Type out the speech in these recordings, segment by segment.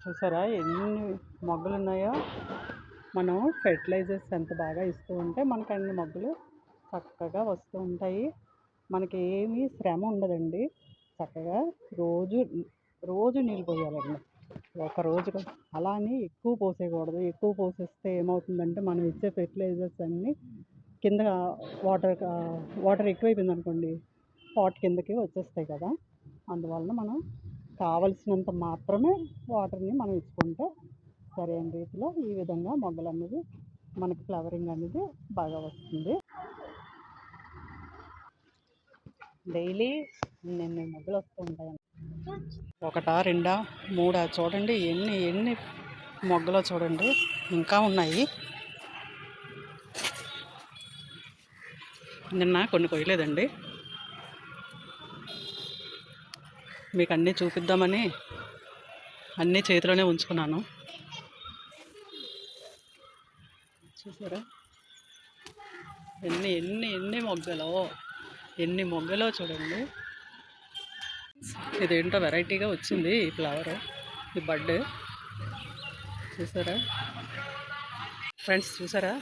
చూసారా? ఎన్ని మొగ్గలు ఉన్నాయో మనం ఫెర్టిలైజర్స్ ఎంత బాగా ఇస్తూ ఉంటే మనకు అన్ని మొగ్గలు చక్కగా వస్తూ ఉంటాయి. మనకి ఏమీ శ్రమ ఉండదండి. చక్కగా రోజు రోజు నీళ్ళు పోయాలండి. ఒక రోజు అలా అని ఎక్కువ పోసేయకూడదు. ఎక్కువ పోసేస్తే ఏమవుతుందంటే మనం ఇచ్చే ఫెర్టిలైజర్స్ అన్నీ కింద వాటర్ వాటర్ ఎక్కువైపోయింది అనుకోండి పాట్ కిందకి వచ్చేస్తాయి కదా. అందువలన మనం కావలసినంత మాత్రమే వాటర్ని మనం ఇచ్చుకుంటే సరైన రీతిలో ఈ విధంగా మొగ్గలు అనేది మనకి ఫ్లవరింగ్ అనేది బాగా వస్తుంది. డైలీ ఎన్ని మొగ్గలు వస్తూ ఉంటాయి ఒకటా రెండా మూడా చూడండి ఎన్ని ఎన్ని మొగ్గలో చూడండి ఇంకా ఉన్నాయి. నిన్న కొన్ని కొయ్యలేదండి. మీకు అన్నీ చూపిద్దామని అన్నీ చేతిలోనే ఉంచుకున్నాను. చూసారా? ఎన్ని ఎన్ని ఎన్ని మొగ్గలో ఎన్ని మొగ్గలో చూడండి. ఇదేంటో వెరైటీగా వచ్చింది ఈ ఫ్లవర్ ఈ బర్డ్ చూసారా? ఫ్రెండ్స్ చూసారా?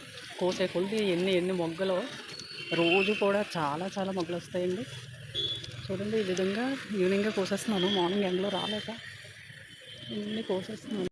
కోసే కొలిది ఎన్ని ఎన్ని మొగ్గలో. రోజు కూడా చాలా చాలా మొగ్గలు వస్తాయండి. చూడండి ఈ విధంగా ఈవినింగ్గా కోసేస్తున్నాను. మార్నింగ్ ఎండలో రాలేక. ఇవన్నీ కోసేస్తున్నాను.